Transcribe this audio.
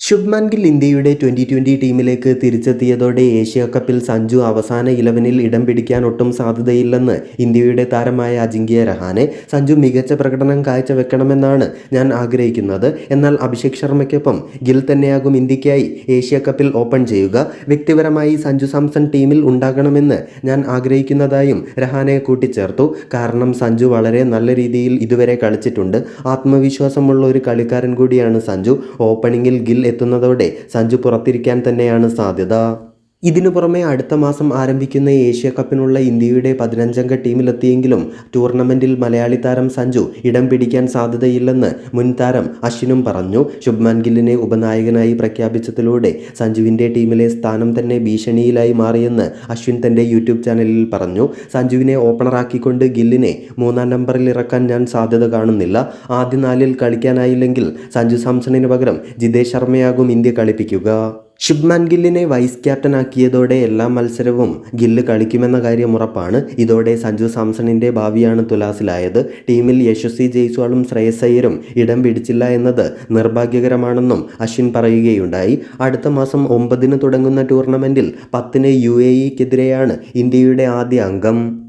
ശുഭ്മാൻ ഗിൽ ഇന്ത്യയുടെ twenty twenty ടീമിലേക്ക് തിരിച്ചെത്തിയതോടെ Asia കപ്പിൽ സഞ്ജു അവസാന ഇലവനിൽ ഇടം പിടിക്കാൻ ഒട്ടും സാധ്യതയില്ലെന്ന് ഇന്ത്യയുടെ താരമായ അജിങ്ക്യ രഹാനെ സഞ്ജു മികച്ച പ്രകടനം കാഴ്ചവെക്കണമെന്നാണ് ഞാൻ ആഗ്രഹിക്കുന്നത്. എന്നാൽ അഭിഷേക് ശർമ്മയ്ക്കൊപ്പം ഗിൽ തന്നെയാകും ഇന്ത്യക്കായി ഏഷ്യ കപ്പിൽ ഓപ്പൺ ചെയ്യുക. വ്യക്തിപരമായി സഞ്ജു സാംസൺ ടീമിൽ ഉണ്ടാകണമെന്ന് ഞാൻ ആഗ്രഹിക്കുന്നതായും രഹാനെ കൂട്ടിച്ചേർത്തു. കാരണം സഞ്ജു വളരെ നല്ല രീതിയിൽ ഇതുവരെ കളിച്ചിട്ടുണ്ട്. ആത്മവിശ്വാസമുള്ള ഒരു കളിക്കാരൻ കൂടിയാണ് സഞ്ജു. ഓപ്പണിങ്ങിൽ ഗിൽ എത്തുന്നതോടെ സഞ്ജു പുറത്തിരിക്കാൻ തന്നെയാണ് സാധ്യത. ഇതിനു പുറമെ അടുത്ത മാസം ആരംഭിക്കുന്ന ഏഷ്യ കപ്പിനുള്ള ഇന്ത്യയുടെ പതിനഞ്ചംഗ ടീമിലെത്തിയെങ്കിലും ടൂർണമെന്റിൽ മലയാളി താരം സഞ്ജു ഇടം പിടിക്കാൻ സാധ്യതയില്ലെന്ന് മുൻ താരം അശ്വിനും പറഞ്ഞു. ശുഭ്മാൻ ഗില്ലിനെ ഉപനായകനായി പ്രഖ്യാപിച്ചതിലൂടെ സഞ്ജുവിന്റെ ടീമിലെ സ്ഥാനം തന്നെ ഭീഷണിയിലായി മാറിയെന്ന് അശ്വിൻ തന്റെ യൂട്യൂബ് ചാനലിൽ പറഞ്ഞു. സഞ്ജുവിനെ ഓപ്പണറാക്കിക്കൊണ്ട് ഗില്ലിനെ മൂന്നാം നമ്പറിൽ ഇറക്കാൻ ഞാൻ സാധ്യത കാണുന്നില്ല. ആദ്യ നാലിൽ കളിക്കാനായില്ലെങ്കിൽ സഞ്ജു സാംസണിന് പകരം ജിതേഷ് ശർമ്മയാകും ഇന്ത്യ കളിപ്പിക്കുക. ശുഭ്മാൻ ഗില്ലിനെ വൈസ് ക്യാപ്റ്റനാക്കിയതോടെ എല്ലാ മത്സരവും ഗില്ല് കളിക്കുമെന്ന കാര്യം ഉറപ്പാണ്. ഇതോടെ സഞ്ജു സാംസണിന്റെ ഭാവിയാണ് തുലാസിലായത്. ടീമിൽ യശസ്വി ജയ്സ്വാളും ശ്രേയസ് അയ്യരും ഇടം പിടിച്ചില്ല എന്നത് നിർഭാഗ്യകരമാണെന്നും അശ്വിൻ പറയുകയുണ്ടായി. അടുത്ത മാസം ഒമ്പതിന് തുടങ്ങുന്ന ടൂർണമെന്റിൽ പത്തിന് യു എ ഇക്കെതിരെയാണ് ഇന്ത്യയുടെ ആദ്യ അംഗം.